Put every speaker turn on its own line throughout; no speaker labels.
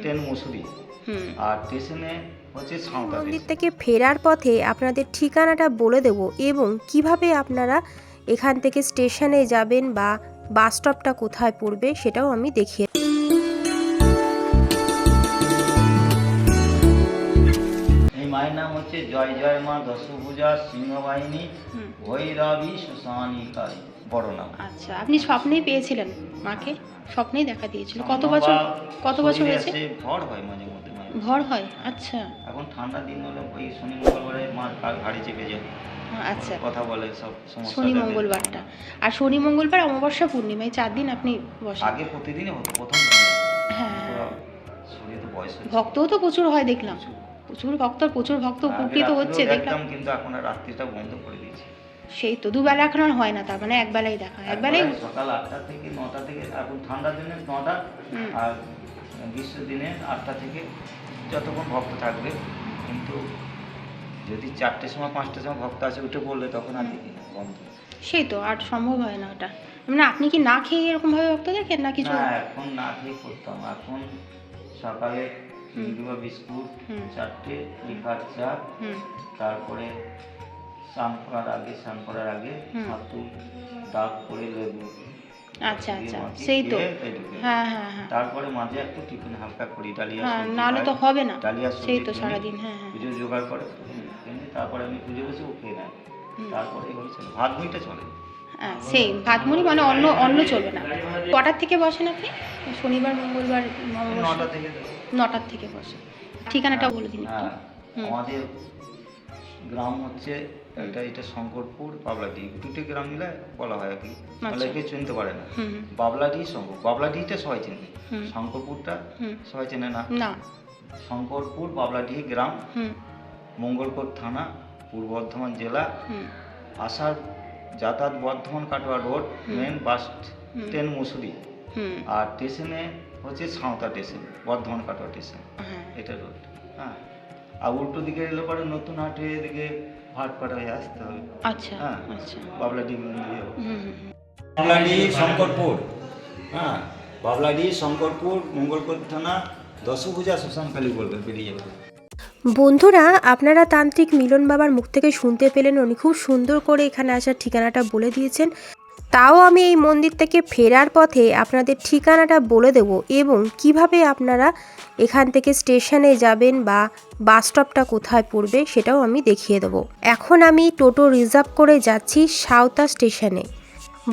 Train মুসুরি। আর স্টেশনে হচ্ছে
মন্দির থেকে ফেরার পথে আপনাদের ঠিকানাটা বলে দেব এবং কীভাবে আপনারা এখান থেকে স্টেশনে যাবেন বা বাস স্টপটা কোথায় পড়বে সেটাও আমি দেখিয়ে
এই মায়ের নাম হচ্ছে জয় জয় মা দশভুজা সিংহবাহিনী। ভৈরবী সুসানী কালী বড় নাম।
আচ্ছা আপনি স্বপ্নেই পেয়েছিলেন মাকে? স্বপ্নেই দেখা দিয়েছিল। কত বছর কত বছর হয়েছে?
ভর হয় মাঝে মধ্যে
ভর হয়? আচ্ছা।
এখন ঠান্ডা দিন হলে ওই শনি মঙ্গলবারে মা চেপে যায়।
আচ্ছা।
কথা বলে সব সমস্যা
শনি মঙ্গলবারটা। আর শনি মঙ্গলবার অমাবস্যা পূর্ণিমায় চার দিন আপনি বসেন।
আগে প্রতিদিনই হতো প্রথম
হ্যাঁ।
শরীরে তো বয়স
ভক্তও তো প্রচুর হয় দেখলাম। প্রচুর। ভক্ত প্রচুর ভক্ত উপকৃত হচ্ছে দেখলাম।
কিন্তু এখন আর রাত্রিটা বন্ধ করে দিয়েছি।
সেই তো দুবেলা এখন আর হয় না তার মানে একবেলাই দেখা একবেলাই
সকাল আটটা থেকে নটা থেকে তারপর ঠান্ডা দিনে নটা আর গ্রীষ্মের দিনে আটটা থেকে যতক্ষণ ভক্ত থাকবে কিন্তু যদি চারটের সময় পাঁচটার সময় ভক্ত আসে উঠে পড়লে তখন আর দেখি না বন্ধ।
সেই তো আর সম্ভব হয় না ওটা। মানে আপনি কি না খেয়ে এরকম ভাবে ভক্ত দেখেন না কিছু?
না এখন না খেয়ে করতাম এখন সকালে। বিস্কুট। চারটে লিকার চা তারপরে স্নান করার আগে স্নান করার আগে। হাতু ডাক করে লেবু
আচ্ছা আচ্ছা। সেই তো। হ্যাঁ হ্যাঁ হ্যাঁ।
তারপরে মাঝে একটু টিফিন হালকা করি ডালিয়া
হ্যাঁ নাহলে তো হবে না।
ডালিয়া
সেই তো সারাদিন হ্যাঁ হ্যাঁ।
পুজো জোগাড় করে তারপরে আমি পুজো বসে খেয়ে নেয়। তারপরে এগুলো চলে। ভাত মুড়িটা চলে।
হ্যাঁ সেই ভাত মুড়ি মানে অন্য অন্য চলবে না। কটার থেকে বসেন আপনি শনিবার মঙ্গলবার
নটা থেকে।
নটার থেকে বসে। ঠিকানাটা বলে দিন
হ্যাঁ। আমাদের গ্রাম হচ্ছে এটা এটা শঙ্করপুর বাবলাডি। দুটো গ্রাম মিলে বলা হয় আর কি।
আচ্ছা।
অনেকে চিনতে পারে না। বাবলাডি শঙ্কর বাবলাডিটা সবাই চিনবে শঙ্করপুরটা সবাই চেনে না। শঙ্করপুর বাবলাডি গ্রাম। মঙ্গলকোট থানা পূর্ব বর্ধমান জেলা। আসার যাতায়াত Bardhaman Katwa road main bus train মুসুরি। আর স্টেশনে হচ্ছে সাঁওতা স্টেশন বর্ধমান কাটোয়া স্টেশন।
হ্যাঁ।
এটা রোড। হ্যাঁ। আর উল্টো দিকে এলে পরে নতুন হাটে এদিকে ভাটপাড়া হয়ে আসতে হবে।
আচ্ছা
হ্যাঁ।
আচ্ছা।
বাবলাডি মন্দির
হুম হুম হুম।
বাবলাডি শঙ্করপুর। হ্যাঁ বাবলাডি শঙ্করপুর মঙ্গলকোট থানা দশভূজা শ্মশানকালী বলবে বেরিয়ে যাবে।
বন্ধুরা আপনারা তান্ত্রিক মিলন বাবার মুখ থেকে শুনতে পেলেন। উনি খুব সুন্দর করে এখানে আসার ঠিকানাটা বলে দিয়েছেন। তাও আমি এই মন্দির থেকে ফেরার পথে আপনাদের ঠিকানাটা বলে দেব এবং কীভাবে আপনারা এখান থেকে স্টেশনে যাবেন বা বাস স্টপটা কোথায় পড়বে সেটাও আমি দেখিয়ে দেবো। এখন আমি টোটো রিজার্ভ করে যাচ্ছি সাঁওতা স্টেশনে।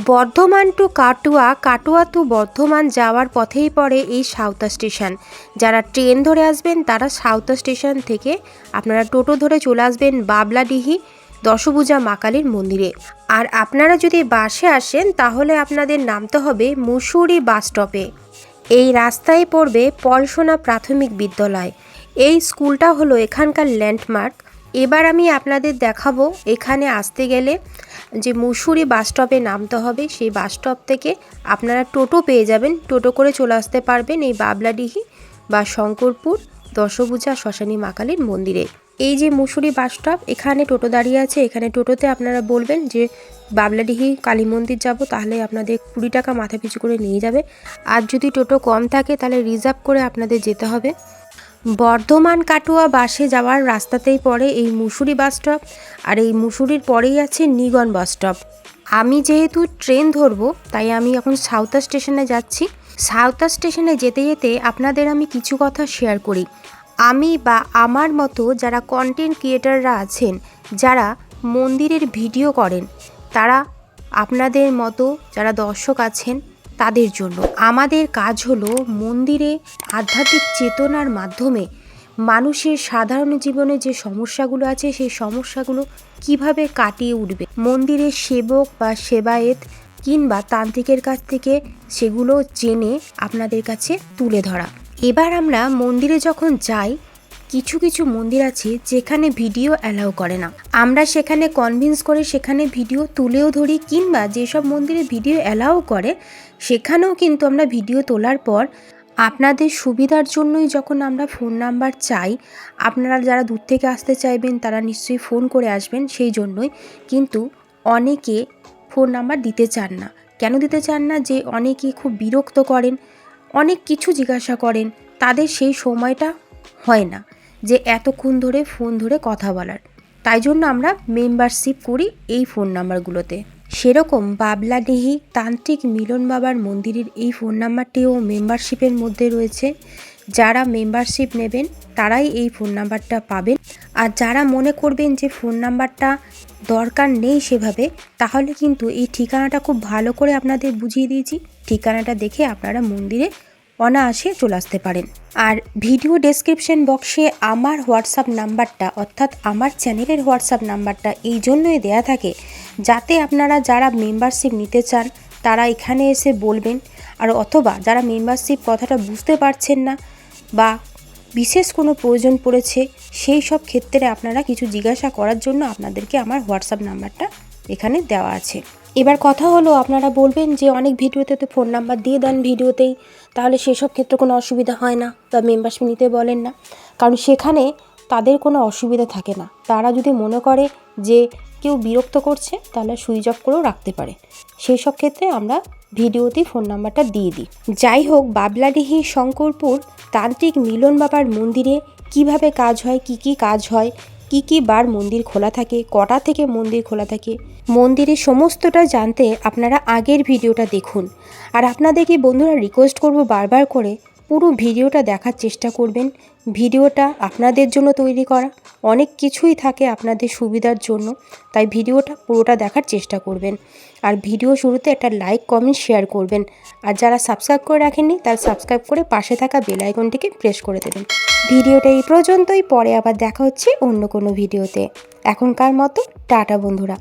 বর্ধমান টু কাটুয়া কাটুয়া টু বর্ধমান যাওয়ার পথেই পড়ে এই সাঁওতা স্টেশন। যারা ট্রেন ধরে আসবেন তারা সাঁওতা স্টেশন থেকে আপনারা টোটো ধরে চলে আসবেন বাবলাডিহি। দশভূজা মা কালীর মন্দিরে। আর আপনারা যদি বাসে আসেন, তাহলে আপনাদের নামতে হবে মুসুরি বাস স্টপে। এই রাস্তায় পড়বে পলসোনা প্রাথমিক বিদ্যালয়। এই স্কুলটা হলো এখানকার ল্যান্ডমার্ক। এবার আমি আপনাদের দেখাবো এখানে আসতে গেলে যে মুসুরি বাস স্টপে নামতে হবে। সেই বাস স্টপ থেকে আপনারা টোটো পেয়ে যাবেন। টোটো করে চলে আসতে পারবেন এই বাবলাডিহি বা শঙ্করপুর দশভূজা শ্মশানী মাকালীর মন্দিরে। এই যে মুসুরি বাস স্টপ, এখানে টোটো দাঁড়িয়ে আছে। এখানে টোটোতে আপনারা বলবেন যে, বাবলাডিহি কালী মন্দির যাব, তাহলে আপনাদের কুড়ি টাকা মাথা পিছু করে নিয়ে যাবে। আর যদি টোটো কম থাকে, তাহলে রিজার্ভ করে আপনাদের যেতে হবে। বর্ধমান কাটোয়া বাসে যাওয়ার রাস্তাতেই পড়ে এই মুসুরি বাস স্টপ, আর এই মুসুরির পরেই আছে নিগন বাস স্টপ। আমি যেহেতু ট্রেন ধরবো, তাই আমি এখন সাউথা স্টেশনে যাচ্ছি। সাউথা স্টেশনে যেতে যেতে আপনাদের আমি কিছু কথা শেয়ার করি। আমি বা আমার মতো যারা কন্টেন্ট ক্রিয়েটাররা আছেন, যারা মন্দিরের ভিডিও করেন, তারা আপনাদের মতো যারা দর্শক আছেন, তাদের জন্য। আমাদের কাজ হলো মন্দিরে আধ্যাত্মিক চেতনার মাধ্যমে মানুষের সাধারণ জীবনে যে সমস্যাগুলো আছে, সেই সমস্যাগুলো কীভাবে কাটিয়ে উঠবে? মন্দিরের সেবক বা সেবায়েত কিংবা তান্ত্রিকের কাছ থেকে সেগুলো জেনে আপনাদের কাছে তুলে ধরা। এবার আমরা মন্দিরে যখন যাই, কিছু কিছু মন্দির আছে যেখানে ভিডিও অ্যালাউ করে না। আমরা সেখানে কনভিন্স করে সেখানে ভিডিও তুলেও ধরি কিংবা যেসব মন্দিরে ভিডিও অ্যালাউ করে, সেখানেও কিন্তু আমরা ভিডিও তোলার পর আপনাদের সুবিধার জন্যই যখন আমরা ফোন নাম্বার চাই, আপনারা যারা দূর থেকে আসতে চাইবেন তারা নিশ্চয়ই ফোন করে আসবেন সেই জন্যই। কিন্তু অনেকে ফোন নাম্বার দিতে চান না। কেন দিতে চান না? যে অনেকে খুব বিরক্ত করেন অনেক কিছু জিজ্ঞাসা করেন, তাদের সেই সময়টা হয় না যে এতক্ষণ ধরে ফোন ধরে কথা বলার। তাই জন্য আমরা মেম্বারশিপ করি এই ফোন নাম্বারগুলোতে সেরকম বাবলাডিহি তান্ত্রিক মিলন বাবার মন্দিরের এই ফোন নাম্বারটিও মেম্বারশিপের মধ্যে রয়েছে। যারা মেম্বারশিপ নেবেন, তারাই এই ফোন নাম্বারটা পাবেন। আর যারা মনে করবেন যে ফোন নাম্বারটা দরকার নেই সেভাবে, তাহলে কিন্তু এই ঠিকানাটা খুব ভালো করে আপনাদের বুঝিয়ে দিয়েছি। ঠিকানাটা দেখে আপনারা মন্দিরে অনায়াসে চলে আসতে পারেন। আর ভিডিও ডেসক্রিপশন বক্সে আমার হোয়াটসঅ্যাপ নাম্বারটা অর্থাৎ আমার চ্যানেলের হোয়াটসঅ্যাপ নাম্বারটা এই জন্যই দেয়া থাকে, যাতে আপনারা যারা মেম্বারশিপ নিতে চান, তারা এখানে এসে বলবেন। আর অথবা যারা মেম্বারশিপ কথাটা বুঝতে পারছেন না বা বিশেষ কোনো প্রয়োজন পড়েছে, সেই সব ক্ষেত্রে আপনারা কিছু জিজ্ঞাসা করার জন্য আপনাদেরকে আমার হোয়াটসঅ্যাপ নাম্বারটা এখানে দেওয়া আছে। এবার কথা হলো, আপনারা বলবেন যে অনেক ভিডিওতে তো ফোন নাম্বার দিয়ে দেন ভিডিওতেই, তাহলে সেসব ক্ষেত্রে কোনো অসুবিধা হয় না, বা মেম্বারশিপ নিতে বলেন না। কারণ সেখানে তাদের কোনো অসুবিধা থাকে না। তারা যদি মনে করে যে কেউ বিরক্ত করছে, তাহলে সুইচ অফ করেও রাখতে পারে। সেই সব ক্ষেত্রে আমরা ভিডিওতেই ফোন নাম্বারটা দিয়ে দিই। যাই হোক, বাবলাডিহি, শঙ্করপুর, তান্ত্রিক মিলন বাবার মন্দিরে কীভাবে কাজ হয়, কি কি কাজ হয়, কি কি বার মন্দির খোলা থাকে, কটা থেকে মন্দির খোলা থাকে, মন্দিরের সমস্তটা জানতে আপনারা আগের ভিডিওটা দেখুন। আর আপনাদেরকে বন্ধুরা রিকোয়েস্ট করব বারবার করে? পুরো ভিডিওটা দেখার চেষ্টা করবেন। ভিডিওটা আপনাদের জন্য তৈরি করা। অনেক কিছুই থাকে আপনাদের সুবিধার জন্য। তাই ভিডিওটা পুরোটা দেখার চেষ্টা করবেন। আর ভিডিও শুরুতে একটা লাইক, কমেন্ট, শেয়ার করবেন। আর যারা সাবস্ক্রাইব করে রাখেননি, তারা সাবস্ক্রাইব করে পাশে থাকা বেল আইকনটিকে প্রেস করে দেবেন। ভিডিওটা এই পর্যন্তই। পরে আবার দেখা হচ্ছে অন্য কোনো ভিডিওতে। এখনকার মতো টাটা বন্ধুরা।